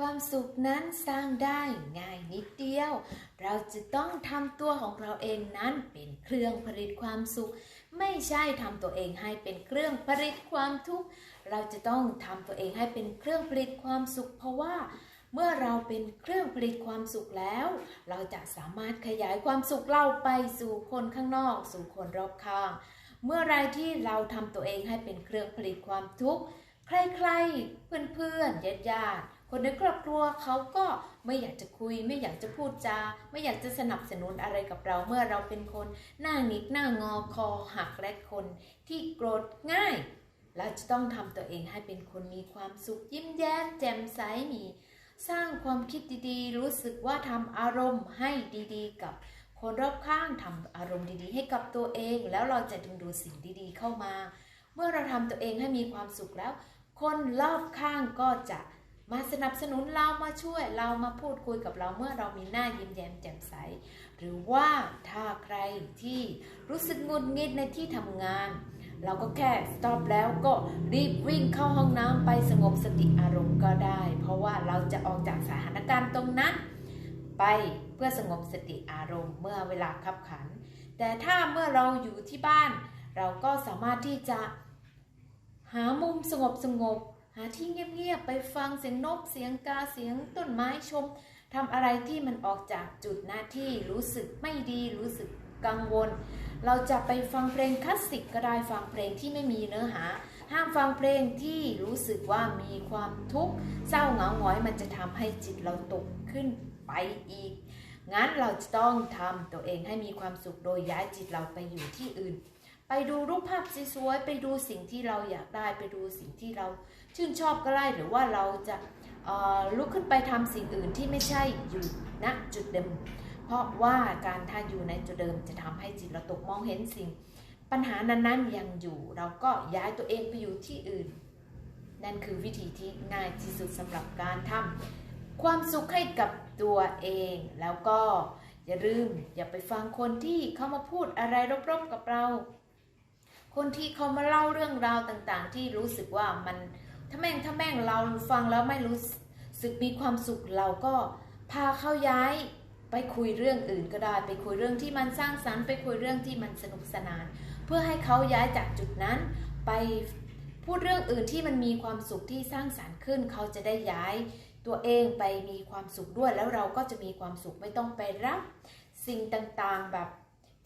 ความสุขนั้นสร้างได้ง่ายนิดเดียว เราจะต้องทำตัวของเราเองนั้นเป็นเครื่องผลิตความสุข ไม่ใช่ทำตัวเองให้เป็นเครื่องผลิตความทุกข์ เราจะต้องทำตัวเองให้เป็นเครื่องผลิตความสุข เพราะว่า เมื่อเราเป็นเครื่องผลิตความสุขแล้ว เราจะสามารถขยายความสุขเราไปสู่คนข้างนอก สู่คนรอบข้าง เมื่อไรที่เราทำตัวเองให้เป็นเครื่องผลิตความทุกข์ ใครๆ เพื่อนๆญาติญาติๆ คนในครอบครัวเขาก็ไม่อยากจะคุย ไม่อยากจะพูดจา ไม่อยากจะสนับสนุนอะไรกับเราเมื่อเราเป็นคนหน้าหงิกหน้างอคอหักและคนที่โกรธง่าย เราจะต้องทำตัวเองให้เป็นคนมีความสุขยิ้มแย้มแจ่มใสมี สร้างความคิดดีๆ รู้สึกว่าทำอารมณ์ให้ดีๆ กับคนรอบข้างทำอารมณ์ดีๆ ให้กับตัวเอง แล้วเราจะดึงดูดสิ่งดีๆ เข้ามา เมื่อเราทำตัวเองให้มีความสุขแล้ว คนรอบข้างก็จะ มาสนับสนุนเรามาช่วยเรามาพูดคุยกับเราเมื่อเรามีหน้ายิ้มแย้มแจ่มใส หรือว่าถ้าใครที่รู้สึกงุดงิดในที่ทำงาน เราก็แค่สต็อปแล้วก็รีบวิ่งเข้าห้องน้ำไปสงบสติอารมณ์ก็ได้ เพราะว่าเราจะออกจากสถานการณ์ตรงนั้น ไปเพื่อสงบสติอารมณ์เมื่อเวลาขับขัน แต่ถ้าเมื่อเราอยู่ที่บ้าน เราก็สามารถที่จะหามุมสงบสงบาที่เงียบๆไปฟังเสียงนกเสียงกาเสียงต้นไม้ชมทำอะไรที่มันออกจากจุดหน้าที่รู้สึกไม่ดีรู้สึกกังวล เราจะไปฟังเพลงคลาสสิกก็ได้ฟังเพลงที่ไม่มีเนื้อหา ห้ามฟังเพลงที่รู้สึกว่ามีความทุกข์เศร้าเหงาหงอยมันจะทำให้จิตเราตกขึ้นไปอีกงั้นเราจะต้องทำตัวเองให้มีความสุขโดยย้ายจิตเราไปอยู่ที่อื่น ไปดูรูปภาพสวยๆไปดูสิ่งที่เราอยากได้ไปดูสิ่งที่เราชื่นชอบก็ได้หรือว่าเราจะลุกขึ้นไปทำสิ่งอื่นที่ไม่ใช่อยู่ณจุดเดิม เพราะว่าการถ้าอยู่ในจุดเดิมจะทำให้จิตเราตกมองเห็นสิ่ง ปัญหานั้นๆยังอยู่ เราก็ย้ายตัวเองไปอยู่ที่อื่น นั่นคือวิธีที่ง่ายที่สุดสำหรับการทำความสุขให้กับตัวเองแล้วก็อย่าลืมอย่าไปฟังคนที่เขามาพูดอะไรรบๆกับเรา คนที่เขามาเล่าเรื่องราวต่างๆ ที่รู้สึกว่ามันถ้าแม่งถ้าแม่งเราฟังแล้วไม่รู้สึกมีความสุขเราก็พาเขาย้ายไปคุยเรื่องอื่นก็ได้ ไปคุยเรื่องที่มันสร้างสรรค์ไปคุยเรื่องที่มันสนุกสนาน เพื่อให้เขาย้ายจากจุดนั้น ไปพูดเรื่องอื่นที่มันมีความสุขที่สร้างสรรค์ขึ้น เขาจะได้ย้ายตัวเองไปมีความสุขด้วยแล้วเราก็จะมีความสุขไม่ต้องไปรับ สิ่งต่างๆแบบ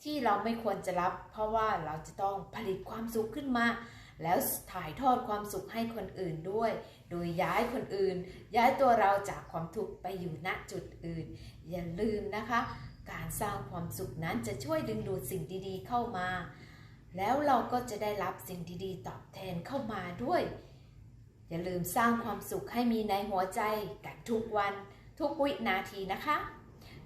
ที่เราไม่ควรจะรับ เพราะว่าเราจะต้องผลิตความสุขขึ้นมา แล้วถ่ายทอดความสุขให้คนอื่นด้วย โดยย้ายคนอื่น ย้ายตัวเราจากความทุกข์ไปอยู่ณจุดอื่น อย่าลืมนะคะ การสร้างความสุขนั้นจะช่วยดึงดูดสิ่งดีๆเข้ามา แล้วเราก็จะได้รับสิ่งดีๆ ตอบแทนเข้ามาด้วย อย่าลืมสร้างความสุขให้มีในหัวใจกันทุกวันทุกวินาทีนะคะ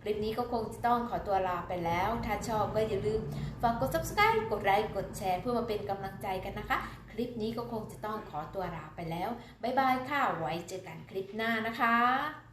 คลิปนี้ก็คงจะต้องขอตัวลาไปแล้ว ถ้าชอบก็อย่าลืมฝากกด subscribe กดไลค์กดแชร์เพื่อมาเป็นกำลังใจกันนะคะ คลิปนี้ก็คงจะต้องขอตัวลาไปแล้ว บ๊ายบายค่ะ ไว้เจอกันคลิปหน้านะคะ